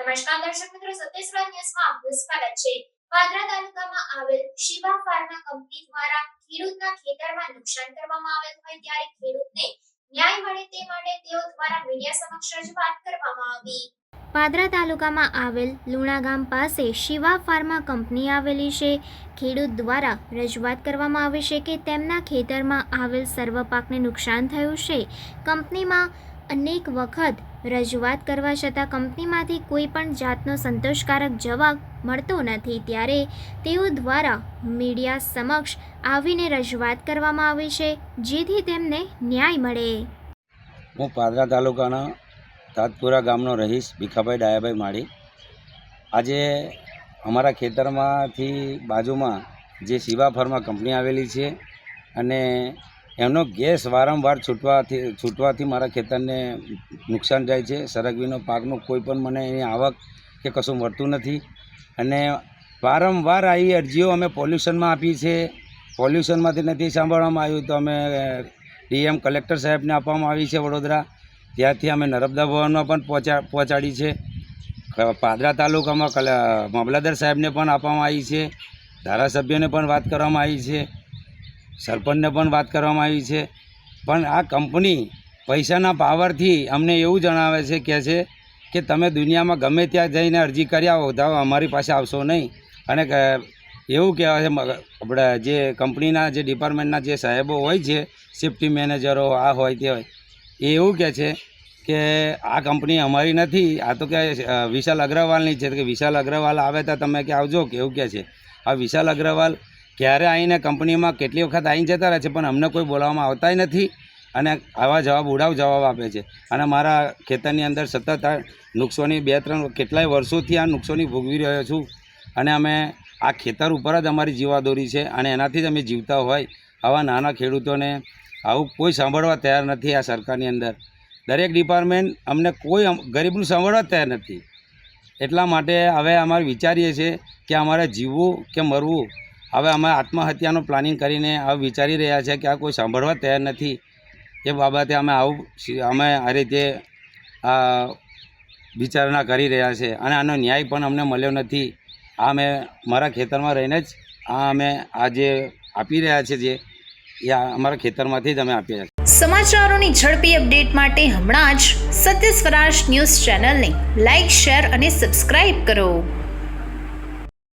નમસ્કાર દર્શક મિત્રો સત્યસ્વરા ન્યૂઝમાં આપનું સ્વાગત છે પાદરા તાલુકામાં આવેલ શિવા ફાર્મા કંપની દ્વારા ખેડૂતના ખેતરમાં નુકસાન કરવામાં આવેલ હોય ત્યારે ખેડૂતને ન્યાય મળે તે માટે તેઓ દ્વારા મીડિયા સમક્ષ રજૂઆત કરવામાં આવી. પાદરા તાલુકામાં આવેલ લુણા ગામ પાસે શિવા ફાર્મા કંપની આવેલી છે. ખેડૂત દ્વારા રજૂઆત કરવામાં આવે છે કે તેમના ખેતરમાં આવેલ સર્વ પાકને નુકસાન થયું છે. કંપનીમાં અનેક વખત રજૂઆત કરવા છતાં કંપનીમાંથી કોઈ પણ જાતનો સંતોષકારક જવાબ મળતો નથી. ત્યારે તેઓ દ્વારા મીડિયા સમક્ષ આવીને રજૂઆત કરવામાં આવી છે, જેથી તેમને ન્યાય મળે. હું પાદરા તાલુકાના તાતપુરા ગામનો રહીશ, ભીખાભાઈ ડાયાભાઈ માળી. આજે અમારા ખેતરમાંથી બાજુમાં જે શિવા ફર્મા કંપની આવેલી છે અને એમનો ગેસ વારંવાર છૂટવાથી છૂટવાથી મારા ખેતરને નુકસાન જાય છે. સરગવીનો પાકનું કોઈ પણ મને એની આવક કે કશું મળતું નથી. અને વારંવાર આવી અરજીઓ અમે પોલ્યુશનમાં આપી છે પોલ્યુશનમાંથી નથી સાંભળવામાં આવ્યું તો અમે ડીએમ કલેક્ટર સાહેબને આપવામાં આવી છે વડોદરા. ત્યાંથી અમે નર્મદા ભવનમાં પણ પહોંચા પહોંચાડી છે. પાદરા તાલુકામાં મામલતદાર સાહેબને પણ આપવામાં આવી છે. ધારાસભ્યોને પણ વાત કરવામાં આવી છે. સરપંચને પણ વાત કરવામાં આવી છે. પણ આ કંપની પૈસાના પાવરથી અમને એવું જણાવે છે, કે છે કે તમે દુનિયામાં ગમે ત્યાં જઈને અરજી કરી આવો તો અમારી પાસે આવશો નહીં. અને એવું કહેવાય છે આપણે જે કંપનીના જે ડિપાર્ટમેન્ટના જે સાહેબો હોય છે, સેફ્ટી મેનેજરો, આ હોય તે હોય, એ એવું કહે છે કે આ કંપની અમારી નથી. આ તો કે વિશાલ અગ્રવાલની છે. કે વિશાલ અગ્રવાલ આવે તો તમે કે આવજો, કે એવું કહે છે. આ વિશાલ અગ્રવાલ ક્યારે આવીને કંપનીમાં કેટલી વખત આવીને જતા રહે છે, પણ અમને કોઈ બોલાવવામાં આવતા નથી અને આવા જવાબ, ઉડાવ જવાબ આપે છે. અને મારા ખેતરની અંદર સતત આ નુકસાની બે, ત્રણ કેટલાય વર્ષોથી આ નુકસાની ભોગવી રહ્યો છું. અને અમે આ ખેતર ઉપર જ અમારી જીવાદોરી છે અને એનાથી જ અમે જીવતા હોય આવા નાના ખેડૂતોને આવું કોઈ સાંભળવા તૈયાર નથી આ સરકારની અંદર. દરેક ડિપાર્ટમેન્ટ અમને કોઈ ગરીબનું સાંભળવા તૈયાર નથી. એટલા માટે હવે અમારે વિચારીએ છીએ કે અમારે જીવવું કે મરવું હવે અમે આત્મહત્યાનું પ્લાનિંગ કરીને હવે વિચારી રહ્યા છે કે આ કોઈ સાંભળવા તૈયાર નથી. એ બાબતે અમે આવું અમે આ રીતે વિચારણા કરી રહ્યા છે. અને આનો ન્યાય પણ અમને મળ્યો નથી. આ અમે મારા ખેતરમાં રહીને જ આ અમે આ જે આપી રહ્યા છે જે, એ અમારા ખેતરમાંથી જ અમે આપી રહ્યા છીએ. સમાચારોની ઝડપી અપડેટ માટે હમણાં જ સત્ય સ્વરાજ ન્યૂઝ ચેનલને લાઇક શેર અને સબસ્ક્રાઇબ કરો.